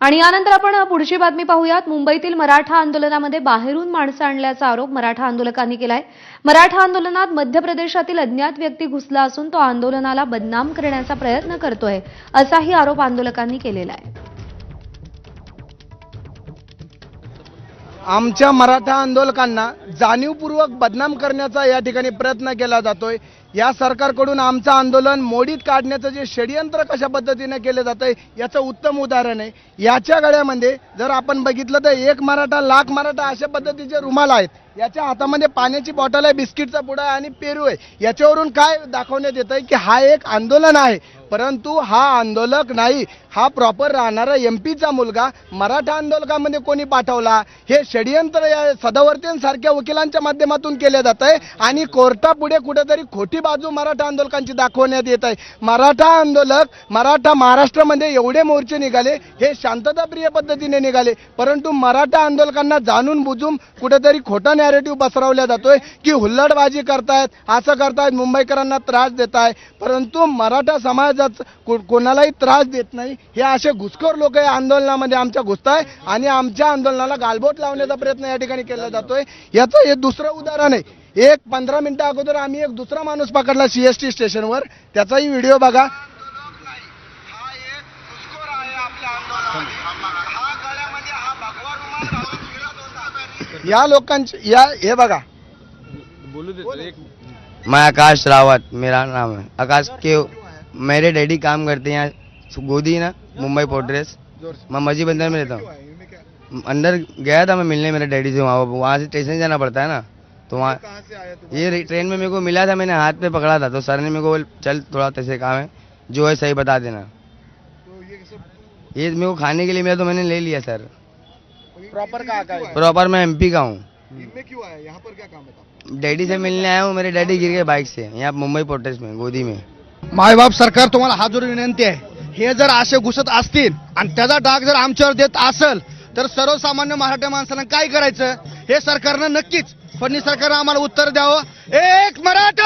आणि यानंतर आपण पुढची बातमी पाहूयात. मुंबईतील मराठा आंदोलनामध्ये बाहेरून माणसं आणल्याचा आरोप मराठा आंदोलकांनी केलाय. मराठा आंदोलनात मध्य प्रदेशातील अज्ञात व्यक्ती घुसला असून तो आंदोलनाला बदनाम करण्याचा प्रयत्न करतोय असाही आरोप आंदोलकांनी केलेला आहे. आमच्या मराठा आंदोलकांना जाणीवपूर्वक बदनाम करण्याचा या ठिकाणी प्रयत्न केला जातोय. या सरकारकडून आमचं आंदोलन मोडीत काढण्याचं जे षडयंत्र कशा पद्धतीने केलं जातं आहे याचं उत्तम उदाहरण आहे. याच्या गळ्यामध्ये जर आपण बघितलं तर एक मराठा लाख मराठा अशा पद्धतीचे रुमाल आहेत. याच्या हातामध्ये पाण्याची बॉटल आहे बिस्किटचा पुडा आहे आणि पेरू आहे. याच्यावरून काय दाखवण्यात येतं आहे की हा एक आंदोलन आहे. परंतु हा आंदोलक नाही हा प्रॉपर राहणारा एम पीचा मुलगा मराठा आंदोलकामध्ये कोणी पाठवला? हे षडयंत्र या सदावर्तींसारख्या वकिलांच्या माध्यमातून केले जात आहे आणि कोर्टापुढे कुठेतरी खोटी बाजू मराठा आंदोलकांची दाखवण्यात येत आहे. मराठा आंदोलक मराठा महाराष्ट्रामध्ये एवढे मोर्चे निघाले हे शांतताप्रिय पद्धतीने निघाले परंतु मराठा आंदोलकांना जाणून बुजून कुठेतरी खोटा नॅरेटिव्ह पसरवला जातोय की हुल्लडबाजी करतायत असं करतायत मुंबईकरांना त्रास देत आहे परंतु मराठा समाज को- कोणालाही त्रास देत नाही. हे असे घुसखोर लोक या आंदोलनामध्ये आमच्या घुसताय आणि आमच्या आंदोलनाला गालबोट लावण्याचा प्रयत्न या ठिकाणी केला जातोय. याचं हे दुसरं उदाहरण आहे. एक पंधरा मिनिटं अगोदर आम्ही एक दुसरा माणूस पकडला सीएसटी स्टेशनवर. त्याचाही व्हिडिओ बघा. या लोकांचे या हे बघा. मैं आकाश रावत मेरा नाम है. आकाश के मेरे डैडी काम करते हैं यहाँ गोदी ना मुंबई पोर्ट्रेस मैं मजी बंदर में रहता हूँ। अंदर गया था मैं मिलने मेरे डैडी से वहाँ वहाँ से स्टेशन जाना पड़ता है ना। तो वहाँ ये ट्रेन में मेरे को मिला था मैंने हाथ पे पकड़ा था तो सर ने मेरे को बोल, चल थोड़ा तैसे काम है जो है सही बता देना। ये मेरे को खाने के लिए मिला तो मैंने ले लिया सर। प्रॉपर कहा का है? प्रॉपर मैं एमपी का हूँ। क्यों आया यहाँ पर क्या काम है? डैडी से मिलने आया हूँ मेरे डैडी गिर गए बाइक से यहाँ मुंबई पोर्ट्रेस में गोदी में। मायबाप सरकार तुम्हाला हा जोर विनंती आहे. हे जर असे घुसत असतील आणि त्याचा डाग जर आमच्यावर देत असेल तर सर्वसामान्य मराठा माणसानं काय करायचं? हे सरकारनं नक्कीच फडणवीस सरकारनं आम्हाला उत्तर द्यावं. एक मराठा एक मराठा!